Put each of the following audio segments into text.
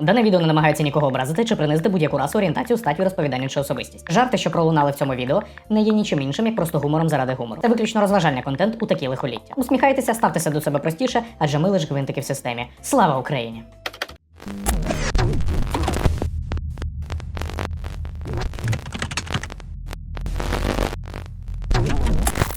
Дане відео не намагається нікого образити чи принизити будь-яку расу, орієнтацію, статтю, розповідання чи особистість. Жарти, що пролунали в цьому відео, не є нічим іншим, як просто гумором заради гумору. Це виключно розважальний контент у такі лихоліття. Усміхайтеся, ставтеся до себе простіше, адже ми лише гвинтики в системі. Слава Україні!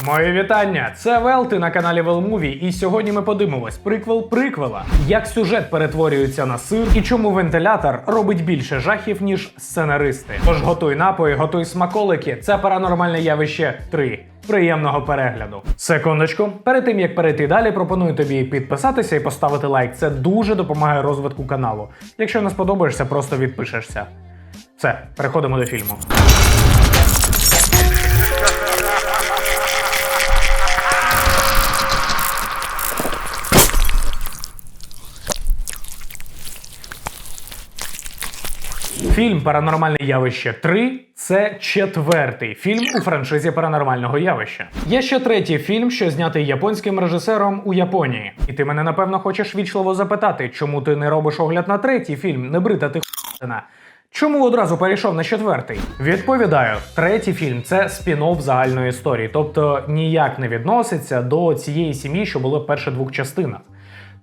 Моє вітання! Це Велти на каналі Велмуві, і сьогодні ми подивимось приквел приквела, як сюжет перетворюється на сир і чому вентилятор робить більше жахів, ніж сценаристи. Тож готуй напої, готуй смаколики. Це паранормальне явище 3. Приємного перегляду. Секундочку, перед тим як перейти далі, пропоную тобі підписатися і поставити лайк. Це дуже допомагає розвитку каналу. Якщо не сподобаєшся, просто відпишешся. Все, переходимо до фільму. Фільм Паранормальне явище 3 це четвертий фільм у франшизі паранормального явища. Є ще третій фільм, що знятий японським режисером у Японії. І ти мене напевно хочеш вічливо запитати, чому ти не робиш огляд на третій фільм, не брита ти хуйна. Чому одразу перейшов на четвертий? Відповідаю, третій фільм це спін-офф загальної історії, тобто ніяк не відноситься до цієї сім'ї, що було в перших двох частинах.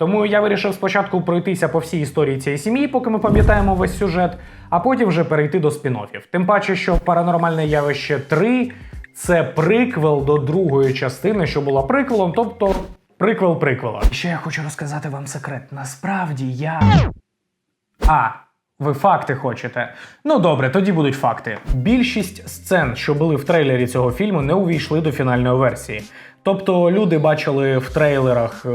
Тому я вирішив спочатку пройтися по всій історії цієї сім'ї, поки ми пам'ятаємо весь сюжет, а потім вже перейти до спін-оффів. Тим паче, що паранормальне явище 3 це приквел до другої частини, що була приквелом, тобто приквел приквела. Ще я хочу розказати вам секрет. Насправді я. А. Ви факти хочете? Ну добре, тоді будуть факти. Більшість сцен, що були в трейлері цього фільму, не увійшли до фінальної версії. Тобто люди бачили в трейлерах, е,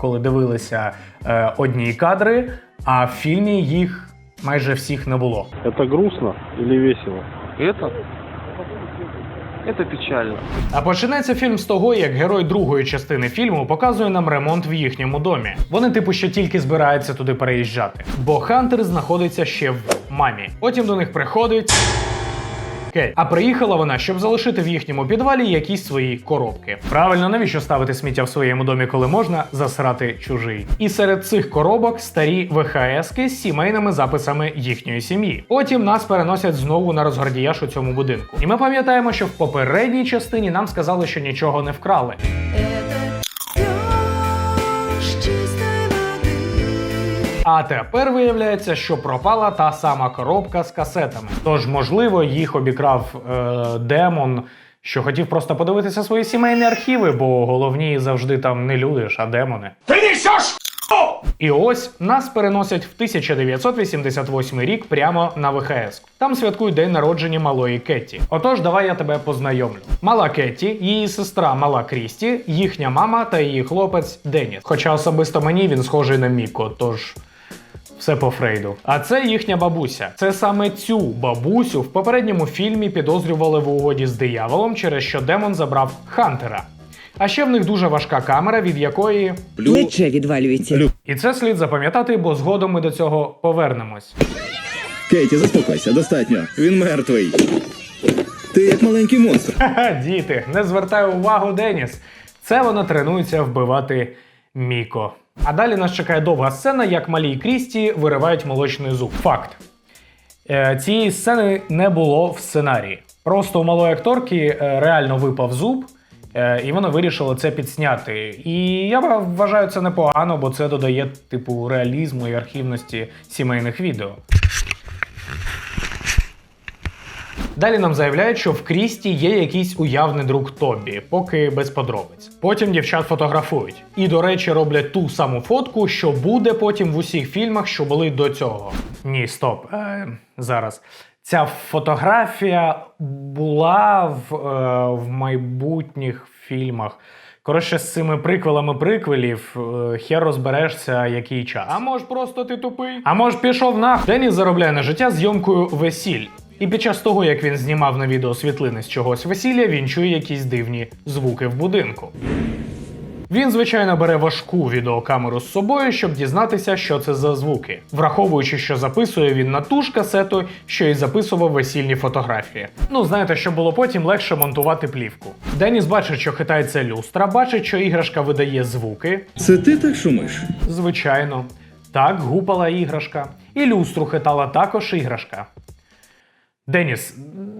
коли дивилися е, одні кадри, а в фільмі їх майже всіх не було. Это грустно или весело? Это? Это печально. А починається фільм з того, як герой другої частини фільму показує нам ремонт в їхньому домі. Вони, типу, ще тільки збираються туди переїжджати. Бо Хантер знаходиться ще в мамі. Потім до них приходить. Кейт. А приїхала вона, щоб залишити в їхньому підвалі якісь свої коробки. Правильно, навіщо ставити сміття в своєму домі, коли можна засрати чужий? І серед цих коробок старі ВХСки з сімейними записами їхньої сім'ї. Потім нас переносять знову на розгардіяж у цьому будинку. І ми пам'ятаємо, що в попередній частині нам сказали, що нічого не вкрали. А тепер виявляється, що пропала та сама коробка з касетами. Тож, можливо, їх обікрав е, демон, що хотів просто подивитися свої сімейні архіви, бо головні завжди там не люди ж, а демони. Ти несеш! І ось нас переносять в 1988 рік прямо на ВХС. Там святкують день народження малої Кетті. Отож, давай я тебе познайомлю. Мала Кетті, її сестра Мала Крісті, їхня мама та її хлопець Деніс. Хоча особисто мені він схожий на Міко, тож все по Фрейду. А це їхня бабуся. Це саме цю бабусю в попередньому фільмі підозрювали в угоді з дияволом, через що демон забрав Хантера. А ще в них дуже важка камера, від якої. Плече відвалюється. І це слід запам'ятати, бо згодом ми до цього повернемось. Кейті, заспокойся, достатньо. Він мертвий. Ти як маленький монстр. Ха-ха, діти, не звертай увагу, Деніс. Це вона тренується вбивати Міко. А далі нас чекає довга сцена, як малій Крісті виривають молочний зуб. Факт. Е, цієї сцени не було в сценарії. Просто у малої акторки е, реально випав зуб, е, і вона вирішила це підсняти. І я вважаю це непогано, бо це додає типу реалізму і архівності сімейних відео. Далі нам заявляють, що в Крісті є якийсь уявний друг Тобі, поки без подробиць. Потім дівчат фотографують. І, до речі, роблять ту саму фотку, що буде потім в усіх фільмах, що були до цього. Ні, стоп. Е, зараз. Ця фотографія була в, е, в майбутніх фільмах. Коротше, з цими приквелами приквелів е, хер розберешся, який час. А може просто ти тупий? А може пішов нах? Деніс заробляє на життя зйомкою весіль. І під час того, як він знімав на відео світлини з чогось весілля, він чує якісь дивні звуки в будинку. Він, звичайно, бере важку відеокамеру з собою, щоб дізнатися, що це за звуки, враховуючи, що записує він на ту ж касету, що і записував весільні фотографії. Ну, знаєте, щоб було потім легше монтувати плівку. Деніс бачить, що хитається люстра, бачить, що іграшка видає звуки. Це ти так шумиш? Звичайно. Так, гупала іграшка. І люстру хитала також іграшка. Деніс,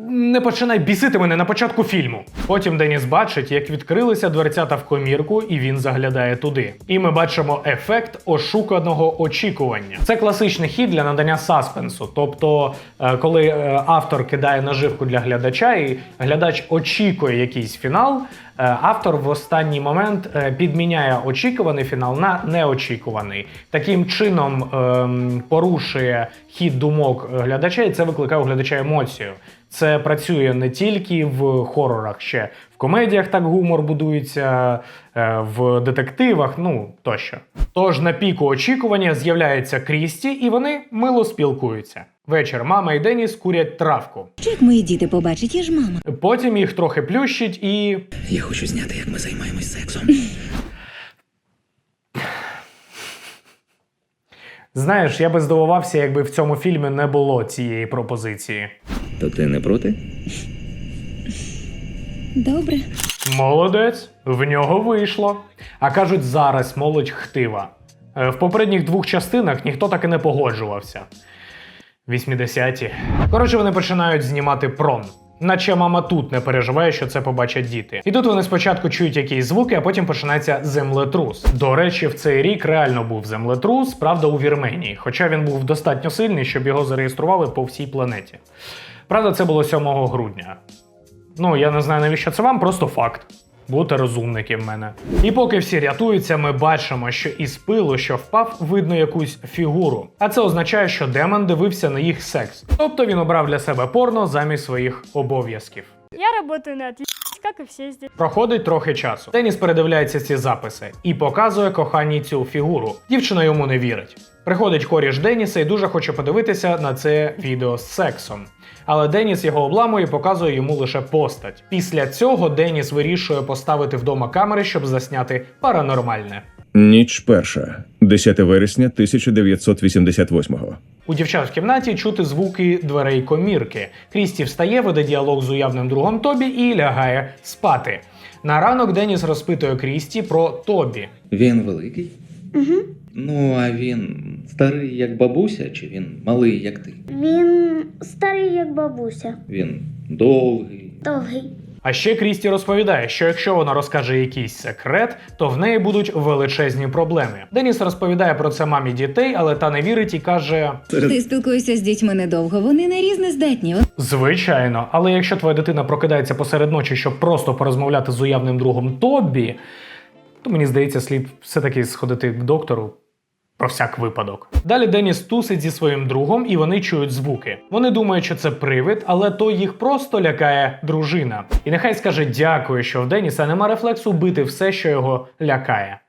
не починай бісити мене на початку фільму. Потім Деніс бачить, як відкрилися дверцята в комірку, і він заглядає туди. І ми бачимо ефект ошуканого очікування. Це класичний хід для надання саспенсу. Тобто, е, коли е, автор кидає наживку для глядача, і глядач очікує якийсь фінал, автор в останній момент е, підміняє очікуваний фінал на неочікуваний. Таким чином ем, порушує хід думок глядача, і це викликає у глядача емоцію. Це працює не тільки в хорорах, ще в комедіях так гумор будується, е, в детективах, ну тощо. Тож на піку очікування з'являється Крісті, і вони мило спілкуються. Вечір мама і Деніс курять травку. Що як мої діти побачать, я ж мама. Потім їх трохи плющить і. Я хочу зняти, як ми займаємось сексом. Знаєш, я би здивувався, якби в цьому фільмі не було цієї пропозиції. То ти не проти? Добре. Молодець, в нього вийшло. А кажуть, зараз молодь хтива. Е, В попередніх двох частинах ніхто так і не погоджувався. 80-ті. Коротше, вони починають знімати прон. Наче мама тут не переживає, що це побачать діти. І тут вони спочатку чують якісь звуки, а потім починається землетрус. До речі, в цей рік реально був землетрус, правда, у Вірменії, хоча він був достатньо сильний, щоб його зареєстрували по всій планеті. Правда, це було 7 грудня. Ну, я не знаю, навіщо це вам, просто факт. Будьте розумники в мене. І поки всі рятуються, ми бачимо, що із пилу, що впав, видно якусь фігуру. А це означає, що демон дивився на їх секс. Тобто він обрав для себе порно замість своїх обов'язків. Я работаю на отлично, как и все здесь. Проходить трохи часу. Деніс передивляється ці записи і показує коханій цю фігуру. Дівчина йому не вірить. Приходить коріш Деніса і дуже хоче подивитися на це відео з сексом. Але Деніс його обламує і показує йому лише постать. Після цього Деніс вирішує поставити вдома камери, щоб засняти паранормальне. Ніч перша, 10 вересня 1988-го. У дівчат в кімнаті чути звуки дверей комірки. Крісті встає, веде діалог з уявним другом Тобі і лягає спати. На ранок Деніс розпитує Крісті про Тобі. Він великий? Угу. Ну, а він старий як бабуся, чи він малий як ти? Він старий як бабуся. Він довгий. Довгий. А ще Крісті розповідає, що якщо вона розкаже якийсь секрет, то в неї будуть величезні проблеми. Деніс розповідає про це мамі дітей, але та не вірить і каже: Ти спілкуєшся з дітьми недовго, вони не різноздатні. звичайно, але якщо твоя дитина прокидається посеред ночі, щоб просто порозмовляти з уявним другом Тобі, то мені здається, слід все-таки сходити к доктору. Про всяк випадок. Далі Деніс тусить зі своїм другом, і вони чують звуки. Вони думають, що це привид, але то їх просто лякає дружина. І нехай скаже дякую, що в Деніса нема рефлексу бити все, що його лякає.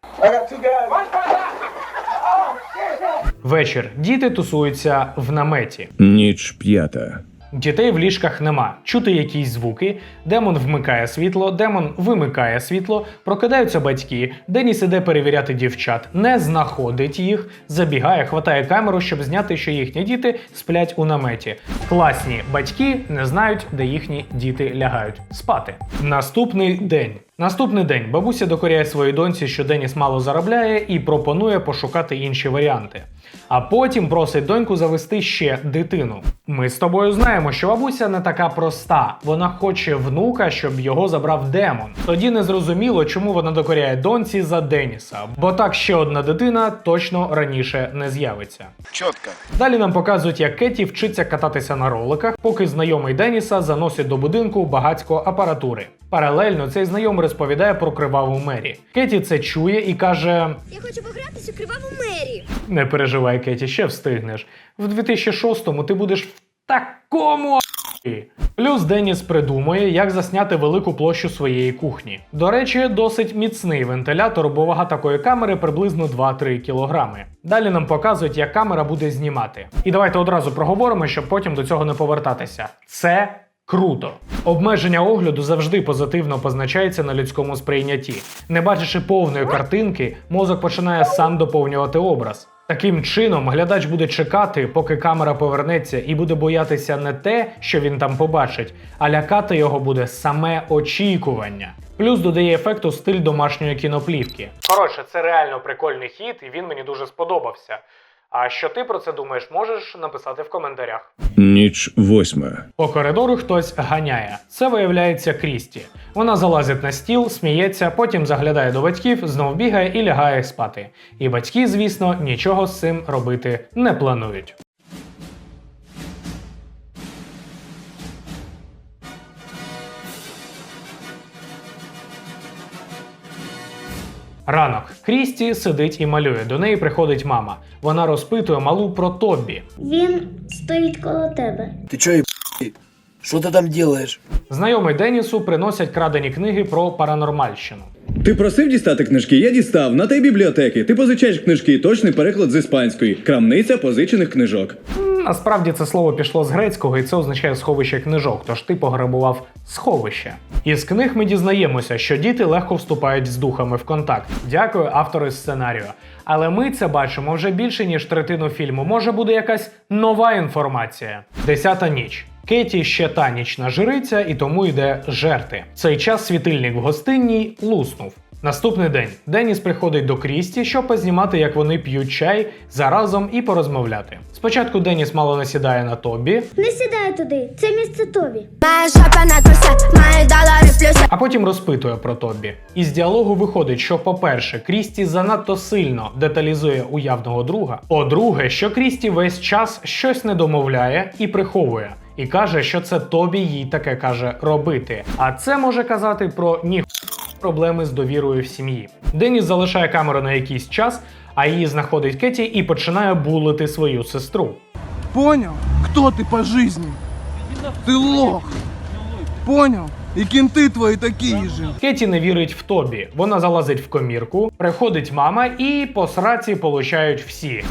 Вечір. Діти тусуються в наметі. Ніч п'ята. Дітей в ліжках нема. Чути якісь звуки. Демон вмикає світло, демон вимикає світло, прокидаються батьки. Деніс іде перевіряти дівчат, не знаходить їх, забігає, хватає камеру, щоб зняти, що їхні діти сплять у наметі. Класні батьки не знають, де їхні діти лягають спати. Наступний день. Наступний день бабуся докоряє своїй доньці, що Деніс мало заробляє, і пропонує пошукати інші варіанти. А потім просить доньку завести ще дитину. Ми з тобою знаємо, що бабуся не така проста. Вона хоче внука, щоб його забрав демон. Тоді не зрозуміло, чому вона докоряє доньці за Деніса, бо так ще одна дитина точно раніше не з'явиться. Чітко. Далі нам показують, як Кеті вчиться кататися на роликах, поки знайомий Деніса заносить до будинку багатько апаратури. Паралельно цей знайомий розповідає про криваву мері. Кеті це чує і каже: Я хочу погратися у криваву мері. Не переживай, Кеті, ще встигнеш. В 2006-му ти будеш в такому. Плюс Деніс придумує, як засняти велику площу своєї кухні. До речі, досить міцний вентилятор, бо вага такої камери приблизно 2-3 кілограми. Далі нам показують, як камера буде знімати. І давайте одразу проговоримо, щоб потім до цього не повертатися. Це Круто. Обмеження огляду завжди позитивно позначається на людському сприйнятті. Не бачачи повної картинки, мозок починає сам доповнювати образ. Таким чином, глядач буде чекати, поки камера повернеться, і буде боятися не те, що він там побачить, а лякати його буде саме очікування. Плюс додає ефекту стиль домашньої кіноплівки. Коротше, це реально прикольний хід, і він мені дуже сподобався. А що ти про це думаєш, можеш написати в коментарях. Ніч восьма. По коридору хтось ганяє. Це виявляється Крісті. Вона залазить на стіл, сміється, потім заглядає до батьків, знов бігає і лягає спати. І батьки, звісно, нічого з цим робити не планують. Ранок Крісті сидить і малює. До неї приходить мама. Вона розпитує малу про Тобі. Він стоїть коло тебе. Ты чё, еб***ь? Что ты там делаешь? Знайомий Денісу приносять крадені книги про паранормальщину. Ти просив дістати книжки? Я дістав. На те бібліотеки. Ти позичаєш книжки, точний переклад з іспанської. Крамниця позичених книжок. Насправді це слово пішло з грецького, і це означає сховище книжок, тож ти пограбував сховище. Із книг ми дізнаємося, що діти легко вступають з духами в контакт. Дякую автору сценарію. Але ми це бачимо вже більше ніж третину фільму. Може буде якась нова інформація. Десята ніч. Кеті ще та нічна жриця, і тому йде жерти. Цей час світильник в гостинній луснув. Наступний день Деніс приходить до Крісті, щоб познімати, як вони п'ють чай заразом і порозмовляти. Спочатку Деніс мало насідає на Тобі, Не сідай туди, це місце Тобі. А потім розпитує про Тобі. Із діалогу виходить, що, по-перше, Крісті занадто сильно деталізує уявного друга. По-друге, що Крісті весь час щось не домовляє і приховує. І каже, що це Тобі їй таке каже робити. А це може казати про ні проблеми з довірою в сім'ї. Деніс залишає камеру на якийсь час, а її знаходить Кеті і починає булити свою сестру. Понял? Кто ты по жизни? Ты лох. Понял? И кенты твои такие же. Кеті не вірить в Тобі. Вона залазить в комірку, приходить мама і по сраці получають всі.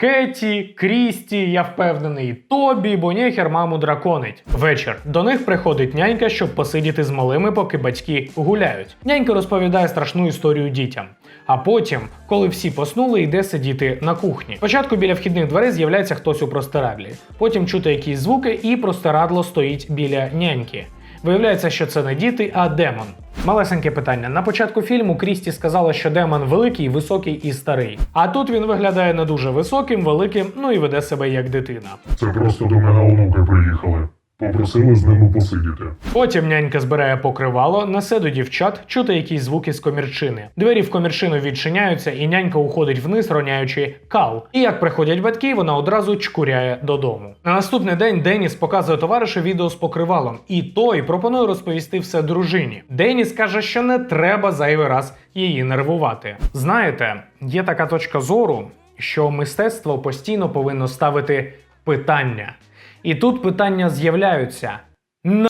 Кеті, Крісті, я впевнений, Тобі, бо нехер маму драконить. Вечір. До них приходить нянька, щоб посидіти з малими, поки батьки гуляють. Нянька розповідає страшну історію дітям. А потім, коли всі поснули, йде сидіти на кухні. Спочатку біля вхідних дверей з'являється хтось у простирадлі. Потім чути якісь звуки, і простирадло стоїть біля няньки. Виявляється, що це не діти, а демон. Малесеньке питання. На початку фільму Крісті сказала, що демон великий, високий і старий. А тут він виглядає не дуже високим, великим, ну і веде себе як дитина. Це просто до мене онуки приїхали. Попросили з ними посидіти. Потім нянька збирає покривало, несе до дівчат, чути якісь звуки з комірчини. Двері в комірчину відчиняються, і нянька уходить вниз, роняючи кал. І як приходять батьки, вона одразу чкуряє додому. На наступний день Деніс показує товаришу відео з покривалом, і той пропонує розповісти все дружині. Деніс каже, що не треба зайвий раз її нервувати. Знаєте, є така точка зору, що мистецтво постійно повинно ставити питання. І тут питання з'являються: на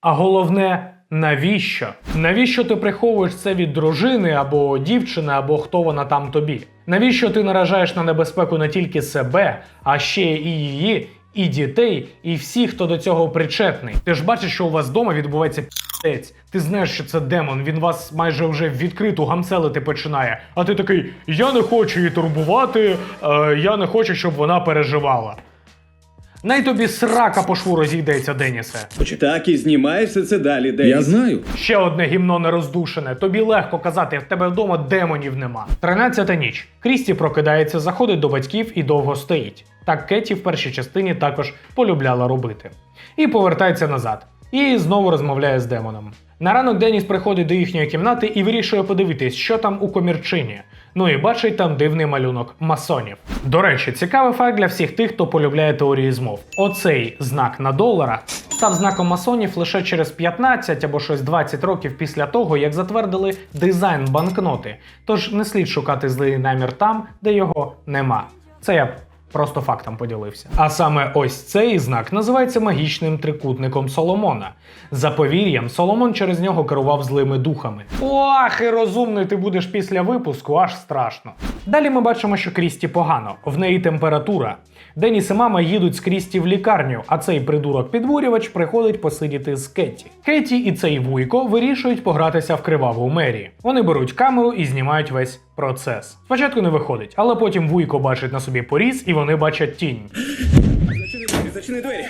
а головне, навіщо? Навіщо ти приховуєш це від дружини або дівчини, або хто вона там тобі? Навіщо ти наражаєш на небезпеку не тільки себе, а ще і її, і дітей, і всіх, хто до цього причетний? Ти ж бачиш, що у вас вдома відбувається п'єць. Ти знаєш, що це демон, він вас майже вже відкрито гамселити починає. А ти такий: я не хочу її турбувати, е, я не хочу, щоб вона переживала. Най тобі срака по шву розійдеться, Денісе. Так і знімай все це далі, Деніс. Я знаю. Ще одне гімно нероздушене. Тобі легко казати, в тебе вдома демонів нема. Тринадцята ніч. Крісті прокидається, заходить до батьків і довго стоїть. Так Кеті в першій частині також полюбляла робити. І повертається назад. І знову розмовляє з демоном. На ранок Деніс приходить до їхньої кімнати і вирішує подивитись, що там у комірчині. Ну і бачить там дивний малюнок масонів. До речі, цікавий факт для всіх тих, хто полюбляє теорії змов. Оцей знак на доларах став знаком масонів лише через 15 або щось 20 років після того, як затвердили дизайн банкноти. Тож не слід шукати злий намір там, де його нема. Це я Просто фактом поділився. А саме ось цей знак називається магічним трикутником Соломона. За повір'ям, Соломон через нього керував злими духами. Ох, і розумний ти будеш після випуску, аж страшно. Далі ми бачимо, що Крісті погано, в неї температура. Деніс і мама їдуть з Крісті в лікарню, а цей придурок-підбурювач приходить посидіти з Кеті. Кеті і цей вуйко вирішують погратися в криваву мері. Вони беруть камеру і знімають весь процес. Спочатку не виходить, але потім вуйко бачить на собі поріз і вони бачать тінь. Зачини двері, зачини двері.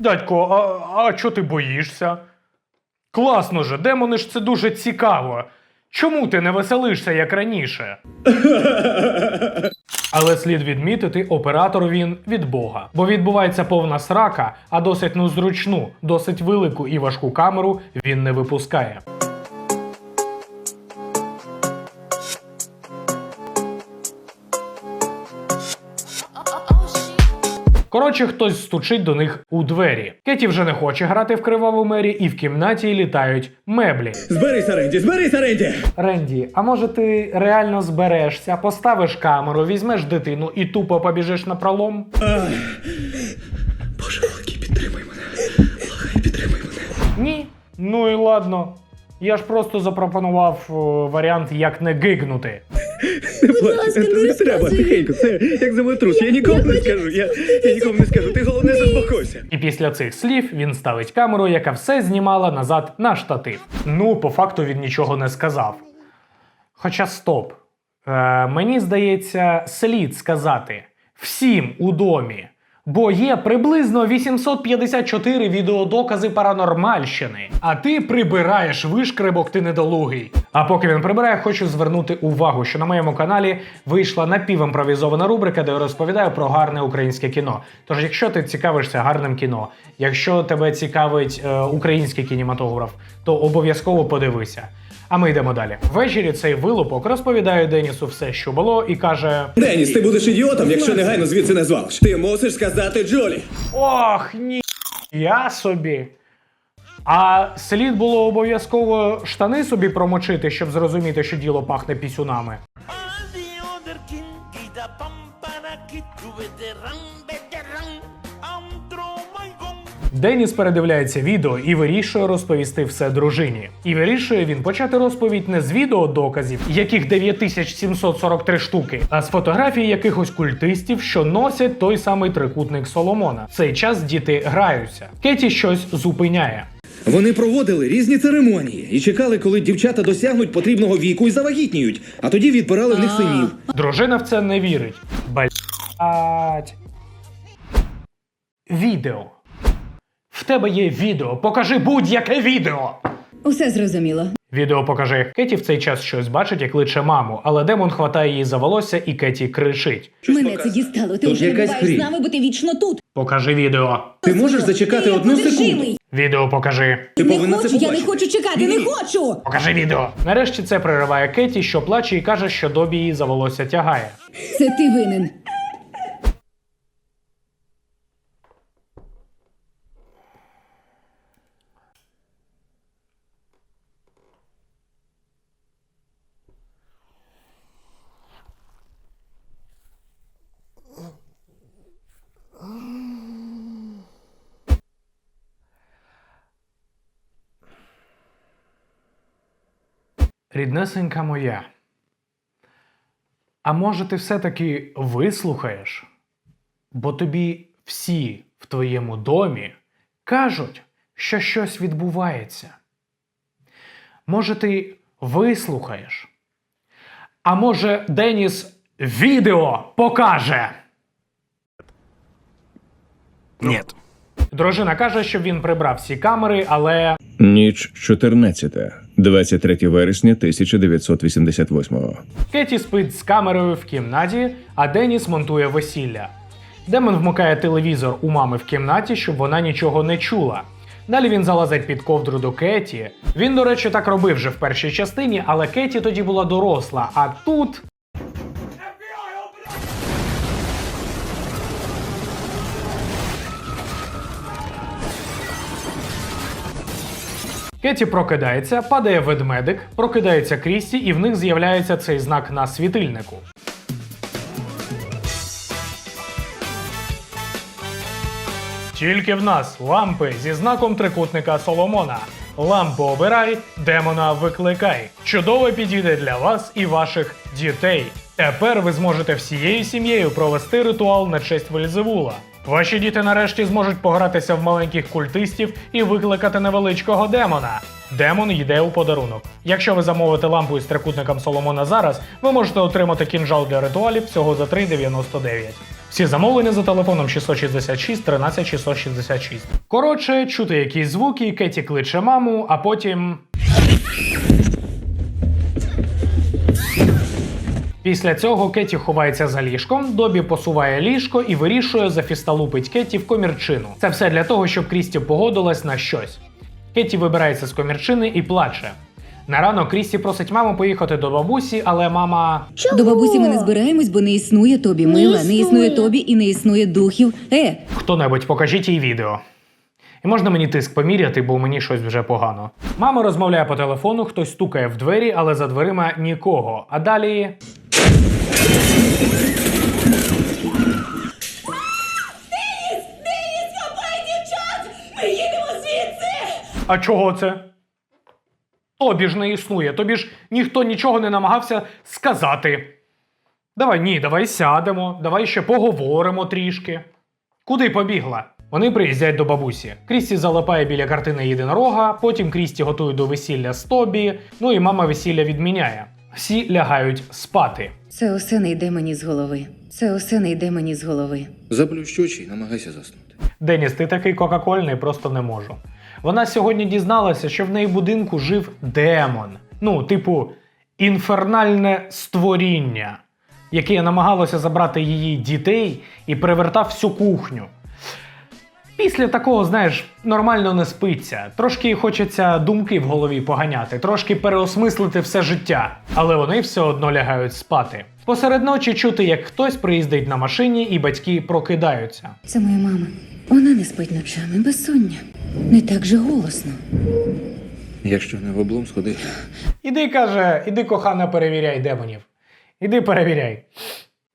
Дядько, а, а чого ти боїшся? Класно же, демони ж це дуже цікаво. Чому ти не веселишся як раніше? Але слід відмітити, оператор він від Бога, бо відбувається повна срака, а досить незручну, досить велику і важку камеру він не випускає. Коротше, хтось стучить до них у двері. Кеті вже не хоче грати в криваву мері, і в кімнаті літають меблі. Зберися, Ренді, зберися, Ренді! Ренді, а може ти реально зберешся, поставиш камеру, візьмеш дитину і тупо побіжиш на пролом? Боже, великий, підтримай мене. Благай, підтримай мене. Ні. Ну і ладно. Я ж просто запропонував е, варіант, як не гигнути. Не плач, не, не треба, тихенько, це як землетрус. Я нікому не скажу. Я, я нікому не скажу. Ти головне заспокойся. І після цих слів він ставить камеру, яка все знімала назад на штатив. Ну, по факту він нічого не сказав. Хоча стоп. Е, мені здається, слід сказати всім у домі. Бо є приблизно 854 відеодокази паранормальщини. А ти прибираєш вишкребок, ти недолугий. А поки він прибирає, хочу звернути увагу, що на моєму каналі вийшла напівімпровізована рубрика, де я розповідаю про гарне українське кіно. Тож, якщо ти цікавишся гарним кіно, якщо тебе цікавить е, український кінематограф, то обов'язково подивися. А ми йдемо далі. Ввечері цей вилупок розповідає Денісу все, що було, і каже: Деніс, ти будеш ідіотом, якщо негайно звідси не звалиш. Ти мусиш сказати Джолі. Ох, ні. Я собі. А слід було обов'язково штани собі промочити, щоб зрозуміти, що діло пахне пісюнами. Деніс передивляється відео і вирішує розповісти все дружині. І вирішує він почати розповідь не з відео доказів, яких 9743 штуки, а з фотографій якихось культистів, що носять той самий трикутник Соломона. В цей час діти граються. Кеті щось зупиняє. Вони проводили різні церемонії і чекали, коли дівчата досягнуть потрібного віку і завагітніють, а тоді відбирали в них синів. Дружина в це не вірить. Блять. Відео. Тебе є відео. Покажи будь-яке відео. Усе зрозуміло. Відео покажи. Кеті в цей час щось бачить і кличе маму, але демон хватає її за волосся, і Кеті кричить: Мене це дістало. Ти Тут вже не якась хрінь. з нами, бо ти вічно тут. Покажи відео. Ти можеш зачекати Ти одну одержимий. секунду? Відео покажи. Ти не повинна хочу, це я не побачити. хочу чекати, не хочу. Покажи відео. Нарешті це перериває Кеті, що плаче і каже, що Добі її за волосся тягає. Це ти винен. Ріднесенька моя. А може ти все-таки вислухаєш? Бо тобі всі в твоєму домі кажуть, що щось відбувається. Може, ти вислухаєш? А може, Деніс відео покаже? Ні. Дружина каже, що він прибрав всі камери, але Ніч 14, 23 вересня 1988-го. Кеті спить з камерою в кімнаті, а Деніс монтує весілля. Демон вмикає телевізор у мами в кімнаті, щоб вона нічого не чула. Далі він залазить під ковдру до Кеті. Він, до речі, так робив вже в першій частині, але Кеті тоді була доросла. А тут. Кеті прокидається, падає ведмедик, прокидається Крісті, і в них з'являється цей знак на світильнику. Тільки в нас лампи зі знаком трикутника Соломона. Лампу обирай, демона викликай. Чудово підійде для вас і ваших дітей. Тепер ви зможете всією сім'єю провести ритуал на честь Вельзевула. Ваші діти нарешті зможуть погратися в маленьких культистів і викликати невеличкого демона. Демон йде у подарунок. Якщо ви замовите лампу із трикутником Соломона зараз, ви можете отримати кінжал для ритуалів всього за 3,99. Всі замовлення за телефоном 666 13 666. Коротше, чути якісь звуки, Кеті кличе маму, а потім. Після цього Кеті ховається за ліжком, Добі посуває ліжко і вирішує зафісталупить Кеті в комірчину. Це все для того, щоб Крісті погодилась на щось. Кеті вибирається з комірчини і плаче. На ранок Крісті просить маму поїхати до бабусі, але мама До бабусі ми не збираємось, бо не існує тобі, Не мила, не існує існує. тобі і не існує духів. Е, Хто-небудь покажіть їй відео. І можна мені тиск поміряти, бо мені щось вже погано. Мама розмовляє по телефону, хтось стукає в двері, але за дверима нікого. А далі. А чого це? Тобі ж не існує, тобі ж ніхто нічого не намагався сказати. Давай ні, давай сядемо, давай ще поговоримо трішки. Куди побігла? Вони приїздять до бабусі. Крісті залипає біля картини єдинорога, потім Крісті готує до весілля з Тобі, ну і мама весілля відміняє. Всі лягають спати. це усе не йде мені з голови. Це усе не йде мені з голови. Заплющ очі і намагайся заснути. Деніс, ти такий кока-кольний, просто не можу. Вона сьогодні дізналася, що в неї будинку жив демон. Ну, типу, інфернальне створіння, яке намагалося забрати її дітей і перевертав всю кухню. Після такого, знаєш, нормально не спиться. Трошки хочеться думки в голові поганяти, трошки переосмислити все життя, але вони все одно лягають спати. Посеред ночі чути, як хтось приїздить на машині, і батьки прокидаються. Це моя мама. Вона не спить ночами, безсоння. Не так же голосно. Якщо не в облом, сходи. Іди, каже, іди, кохана, перевіряй демонів. Іди перевіряй.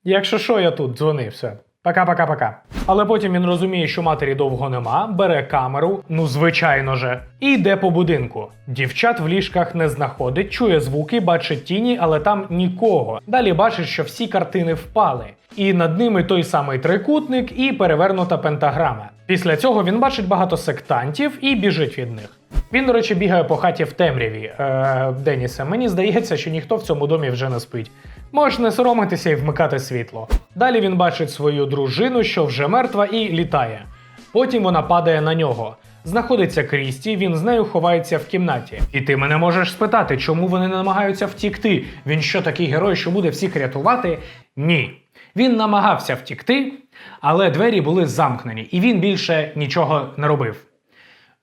Якщо що, я тут, дзвони, все. Пока-пока-пока. Але потім він розуміє, що матері довго нема, бере камеру, ну звичайно же, і йде по будинку. Дівчат в ліжках не знаходить, чує звуки, бачить тіні, але там нікого. Далі бачить, що всі картини впали. І над ними той самий трикутник і перевернута пентаграма. Після цього він бачить багато сектантів і біжить від них. Він, до речі, бігає по хаті в темряві. Е, Денісе, мені здається, що ніхто в цьому домі вже не спить. Можеш не соромитися і вмикати світло. Далі він бачить свою дружину, що вже мертва, і літає. Потім вона падає на нього. Знаходиться Крісті, він з нею ховається в кімнаті. І ти мене можеш спитати, чому вони не намагаються втікти? Він що такий герой, що буде всіх рятувати? Ні. Він намагався втікти, але двері були замкнені, і він більше нічого не робив.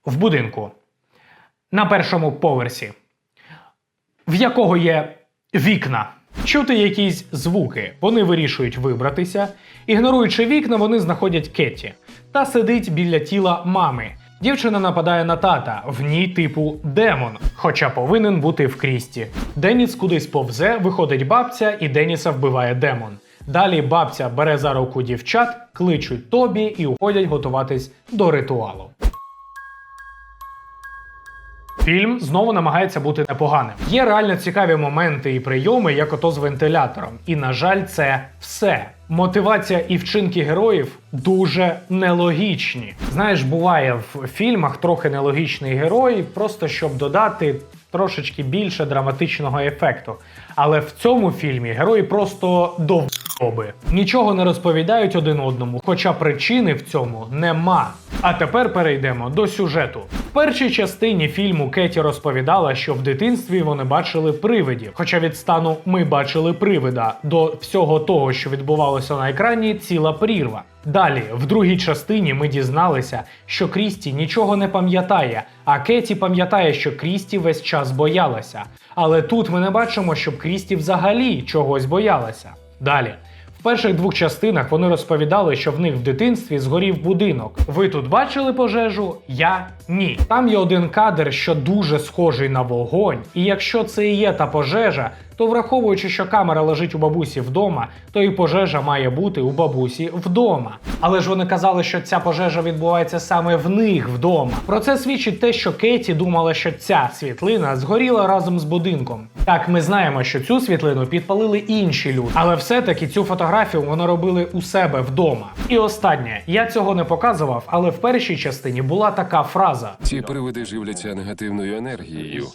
В будинку на першому поверсі, в якого є вікна. Чути якісь звуки. Вони вирішують вибратися. Ігноруючи вікна, вони знаходять Кетті. Та сидить біля тіла мами. Дівчина нападає на тата, в ній типу демон, хоча повинен бути в крісті. Деніс кудись повзе, виходить бабця, і Деніса вбиває демон. Далі бабця бере за руку дівчат, кличуть Тобі і уходять готуватись до ритуалу. Фільм знову намагається бути непоганим. Є реально цікаві моменти і прийоми, як ото з вентилятором. І, на жаль, це все. Мотивація і вчинки героїв дуже нелогічні. Знаєш, буває в фільмах трохи нелогічний герой, просто щоб додати трошечки більше драматичного ефекту. Але в цьому фільмі герої просто довбоби. Нічого не розповідають один одному, хоча причини в цьому нема. А тепер перейдемо до сюжету. В першій частині фільму Кеті розповідала, що в дитинстві вони бачили привидів. Хоча від стану ми бачили привида до всього того, що відбувалося на екрані, ціла прірва. Далі, в другій частині, ми дізналися, що Крісті нічого не пам'ятає, а Кеті пам'ятає, що Крісті весь час боялася. Але тут ми не бачимо, щоб Крісті взагалі чогось боялася. Далі. В перших двох частинах вони розповідали, що в них в дитинстві згорів будинок. Ви тут бачили пожежу? Я ні. Там є один кадр, що дуже схожий на вогонь. І якщо це і є та пожежа, то враховуючи, що камера лежить у бабусі вдома, то і пожежа має бути у бабусі вдома. Але ж вони казали, що ця пожежа відбувається саме в них вдома. Про це свідчить те, що Кеті думала, що ця світлина згоріла разом з будинком. Так, ми знаємо, що цю світлину підпалили інші люди, але все-таки цю фотографію вони робили у себе вдома. І останнє, я цього не показував, але в першій частині була така фраза: Ці привиди живляться негативною енергією.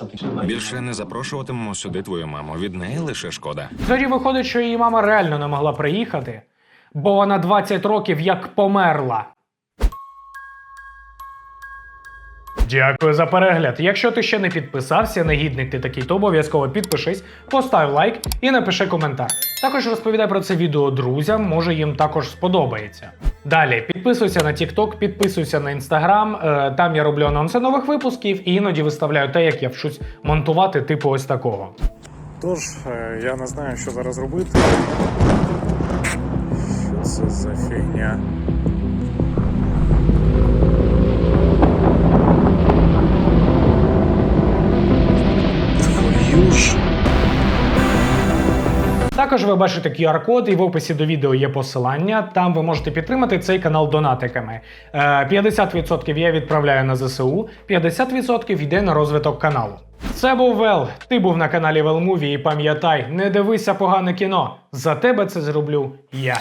Більше не запрошуватимемо сюди твою маму. Від неї лише шкода. Тоді виходить, що її мама реально не могла приїхати, бо вона 20 років як померла. Дякую за перегляд. Якщо ти ще не підписався, негідник ти такий, то обов'язково підпишись, постав лайк і напиши коментар. Також розповідай про це відео друзям, може їм також сподобається. Далі підписуйся на TikTok, підписуйся на Instagram, е, Там я роблю анонси нових випусків і іноді виставляю те, як я вчусь монтувати, типу ось такого. Тож, е, я не знаю, що зараз робити. Що це за фігня? Також ви бачите QR-код, і в описі до відео є посилання. Там ви можете підтримати цей канал донатиками. Е, 50% я відправляю на ЗСУ, 50% йде на розвиток каналу. Це був Вел. Ти був на каналі Велмуві і пам'ятай, не дивися погане кіно. За тебе це зроблю я.